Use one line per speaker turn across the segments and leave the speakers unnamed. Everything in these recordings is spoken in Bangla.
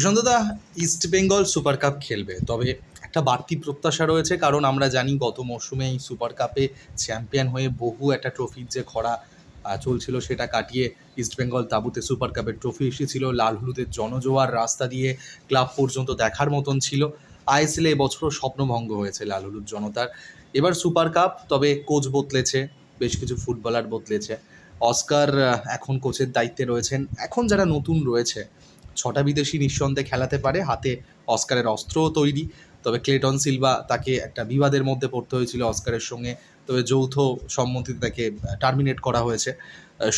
প্রশান্তদা ইস্ট বেঙ্গল সুপার কাপ খেলবে। তবে একটা বাড়তি প্রত্যাশা রয়েছে, কারণ আমরা জানি গত মরশুমে এই সুপার কাপে চ্যাম্পিয়ন হয়ে বহু একটা ট্রফির যে খরা চলছিল সেটা কাটিয়ে ইস্ট বেঙ্গল তাঁবুতে সুপার কাপের ট্রফি এসেছিল। লাল হলুদের জনজোয়ার রাস্তা দিয়ে ক্লাব পর্যন্ত দেখার মতন ছিল। আইএসএল এবছরও স্বপ্নভঙ্গ হয়েছে লাল হলুদ জনতার। এবার সুপার কাপ তবে কোচ বদলেছে, বেশ কিছু ফুটবলার বদলেছে। অস্কার এখন কোচের দায়িত্বে রয়েছেন। এখন যারা নতুন রয়েছে ছটা বিদেশি নিঃসন্দেহে খেলাতে পারে। হাতে অস্কারের অস্ত্রও তৈরি। তবে ক্লেটন সিলভা তাকে একটা বিবাদের মধ্যে পড়তে হয়েছিল অস্কারের সঙ্গে। তবে যৌথ সম্মতিতে তাকে টার্মিনেট করা হয়েছে।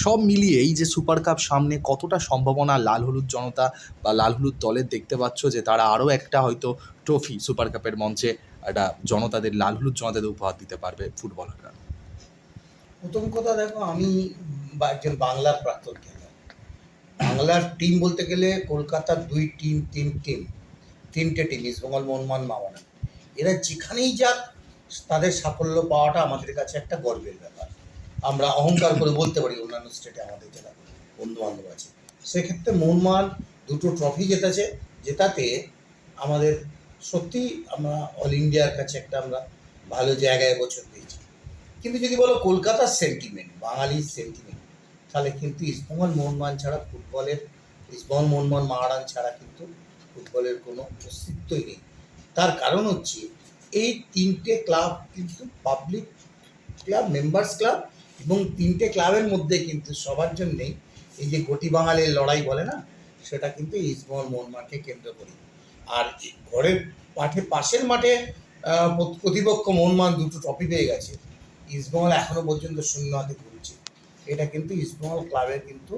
সব মিলিয়ে এই যে সুপার কাপ সামনে কতটা সম্ভাবনা লাল হলুদ জনতা বা লাল হলুদ দলের দেখতে পাচ্ছ যে তারা আরও একটা হয়তো ট্রফি সুপার কাপের মঞ্চে একটা জনতাদের লাল হলুদ জনতাদের উপহার দিতে পারবে ফুটবলাররা।
প্রথম কথা দেখো, আমি একজন বাংলার প্রাক্তন খেলোয়াড়। বাংলার টিম বলতে গেলে কলকাতার দুই টিম তিন টিম তিনটে টিম ইস্টবেঙ্গল মোহনমান মাওয়ানা এরা যেখানেই যাক, তাদের সাফল্য পাওয়াটা আমাদের কাছে একটা গর্বের ব্যাপার। আমরা অহংকার করে বলতে পারি অন্যান্য স্টেটে আমাদের যারা বন্ধু বান্ধব আছে। সেক্ষেত্রে মোহনমান দুটো ট্রফি জেতেছে, জেতাতে আমাদের সত্যি আমরা অল ইন্ডিয়ার কাছে একটা আমরা ভালো জায়গায় বছর পেয়েছি। কিন্তু যদি বলো কলকাতার সেন্টিমেন্ট বাঙালির সেন্টিমেন্ট তাহলে কিন্তু ইস্টবেঙ্গল মোহনমান ছাড়া ফুটবলের, ইস্টবেঙ্গল মোহনমান মারান ছাড়া কিন্তু ফুটবলের কোনো অস্তিত্বই নেই। তার কারণ হচ্ছে, এই তিনটে ক্লাব কিন্তু পাবলিক ক্লাব, মেম্বার্স ক্লাব এবং তিনটে ক্লাবের মধ্যে কিন্তু সবার জন্যেই এই যে গটি বাঙালির লড়াই বলে না, সেটা কিন্তু ইস্টবেঙ্গল মোহনমানকে কেন্দ্র করি আর ঘরের মাঠে, পাশের মাঠে প্রতিপক্ষ মোহনমান দুটো ট্রফি পেয়ে গেছে। ইস্টবেঙ্গল এখনও পর্যন্ত শূন্য হাতে ঘুরছে এটা কিন্তু ইস্টবেঙ্গল ক্লাবের কিন্তু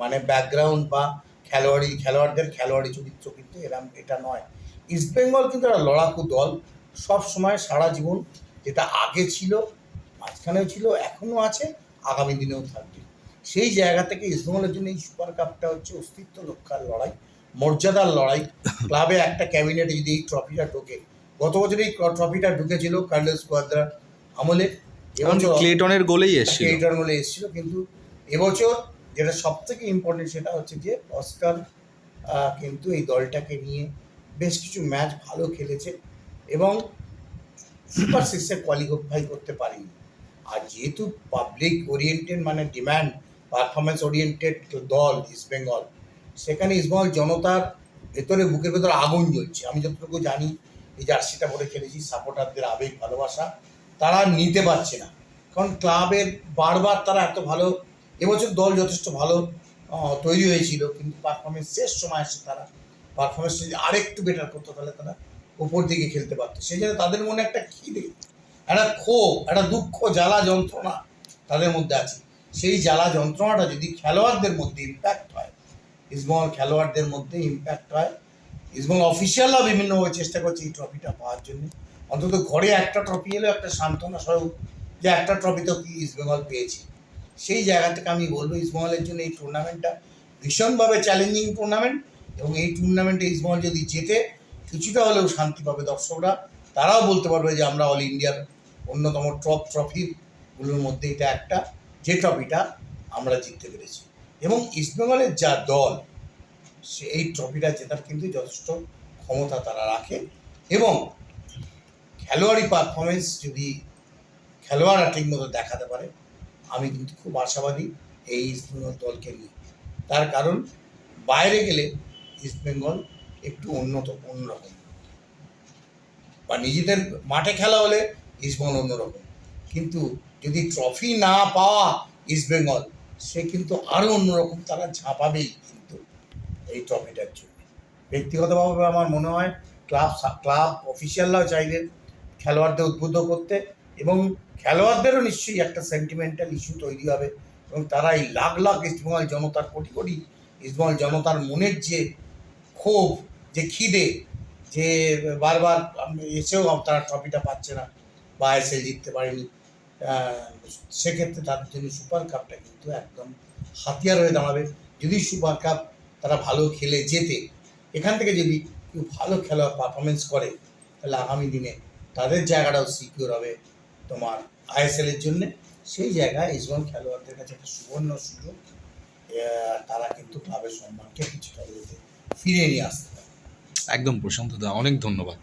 মানে ব্যাকগ্রাউন্ড বা খেলোয়াড়ি, খেলোয়াড়দের খেলোয়াড়ি চরিত্র কিন্তু এরম এটা নয়। ইস্টবেঙ্গল কিন্তু একটা লড়াকু দল। সব সময় সারা জীবন যেটা আগে ছিল, মাঝখানেও ছিল, এখনও আছে, আগামী দিনেও থাকবে। সেই জায়গা থেকে ইস্টবেঙ্গলের জন্য এই সুপার কাপটা হচ্ছে অস্তিত্ব রক্ষার লড়াই, মর্যাদার লড়াই। ক্লাবে একটা ক্যাবিনেটে যদি এই ট্রফিটা ঢোকে, গত বছর এই ট্রফিটা ঢুকেছিল কার্লেস কোয়াদ্রার আমলে এবছর
ক্লেটনের গোলেই এসেছিল।
এইটার বলে এসেছিল কিন্তু এবছর যেটা সব থেকে ইম্পর্টেন্ট সেটা হচ্ছে যে অস্কার কিন্তু এই দলটাকে নিয়ে বেশ কিছু ম্যাচ ভালো খেলেছে এবং সুপার সিক্সে কোয়ালিফাই করতে পারেনি। আর যেহেতু পাবলিক ওরিয়েন্টেড মানে ডিম্যান্ড পারফরমেন্স ওরিয়েন্টেড দল ইস্টবেঙ্গল সেখানে ইস্টবেঙ্গল জনতার ভেতরে বুকের ভেতরে আগুন জ্বলছে। আমি যতটুকু জানি এই জার্সিটা পরে খেলেছি সাপোর্টারদের আবেগ ভালোবাসা। তারা নিতে পারছে না। কারণ ক্লাবের বারবার তারা এত ভালো, এবছর দল যথেষ্ট ভালো তৈরি হয়েছিল, কিন্তু পারফরমেন্স শেষ সময় এসে তারা পারফরমেন্স যদি আরেকটু বেটার করতো, তাহলে তারা উপর দিকে খেলতে পারতো। সেই জন্য তাদের মনে একটা খিদে একটা ক্ষোভ, একটা দুঃখ, জ্বালা যন্ত্রণা তাদের মধ্যে আছে। সেই জ্বালা যন্ত্রণাটা যদি খেলোয়াড়দের মধ্যে ইম্প্যাক্ট হয় ইসবঙ্গল খেলোয়াড়দের মধ্যে ইম্প্যাক্ট হয় ইসবঙ্গল অফিসিয়ালরা বিভিন্নভাবে চেষ্টা করছে এই ট্রফিটা পাওয়ার জন্য। অন্তত ঘরে একটা ট্রফি এলেও একটা সান্ত্বনা স্বরূপ যে একটা ট্রফি তো কি ইস্টবেঙ্গল পেয়েছি। সেই জায়গা থেকে আমি বলব ইস্টবেঙ্গলের জন্য এই টুর্নামেন্টটা ভীষণভাবে চ্যালেঞ্জিং টুর্নামেন্ট এবং এই টুর্নামেন্টে ইস্টবেঙ্গল যদি জেতে, কিছুটা হলেও শান্তি পাবে দর্শকরা। তারাও বলতে পারবে যে আমরা অল ইন্ডিয়ার অন্যতম টপ ট্রফিগুলোর মধ্যে এটা একটা, যে ট্রফিটা আমরা জিততে পেরেছি। এবং ইস্টবেঙ্গলের যা দল, সে এই ট্রফিটা জেতার কিন্তু যথেষ্ট ক্ষমতা তারা রাখে। এবং খেলোয়াড়ি পারফরমেন্স যদি খেলোয়াড়রা ঠিকমতো দেখাতে পারে, আমি কিন্তু খুব আশাবাদী এই ইস্টবেঙ্গল দলকে নিয়ে। তার কারণ, বাইরে গেলে ইস্টবেঙ্গল একটু উন্নত, অন্যরকম। বা নিজেদের মাঠে খেলা হলে ইস্টবেঙ্গল অন্যরকম। কিন্তু যদি ট্রফি না পাওয়া ইস্টবেঙ্গল সে কিন্তু আরও অন্যরকম তারা ঝাঁপাবেই কিন্তু এই ট্রফিটার জন্য। ব্যক্তিগতভাবে আমার মনে হয় ক্লাব ক্লাব অফিসিয়ালরাও চাইলেন খেলোয়াড়দের উদ্বুদ্ধ করতে এবং খেলোয়াড়দেরও নিশ্চয়ই একটা সেন্টিমেন্টাল ইস্যু তৈরি হবে এবং তারা এই লাখ লাখ ইস্টবেঙ্গল জনতার, কোটি কোটি ইস্টবেঙ্গল জনতার মনের যে ক্ষোভ, যে খিদে, যে বারবার এসেও তারা ট্রফিটা পাচ্ছে না বা আইএসএল জিততে পারেনি সেক্ষেত্রে তাদের জন্য সুপার কাপটা কিন্তু একদম হাতিয়ার হয়ে দাঁড়াবে। যদি সুপার কাপ তারা ভালো খেলে যেতে এখান থেকে যদি কেউ ভালো খেলা পারফরমেন্স করে, তাহলে আগামী দিনে তাদের জায়গাটাও সিকিউর হবে তোমার আইএসএল এর জন্য। সেই জায়গায় ইসবন খেলোয়াড়দের কাছে একটা সুবর্ণ সুযোগ। তারা কিন্তু ক্লাবের সম্মানকে কিছুটা ফিরে ফিরিয়ে নিয়ে আসতে পারে।
একদম প্রশান্ত দা, অনেক ধন্যবাদ।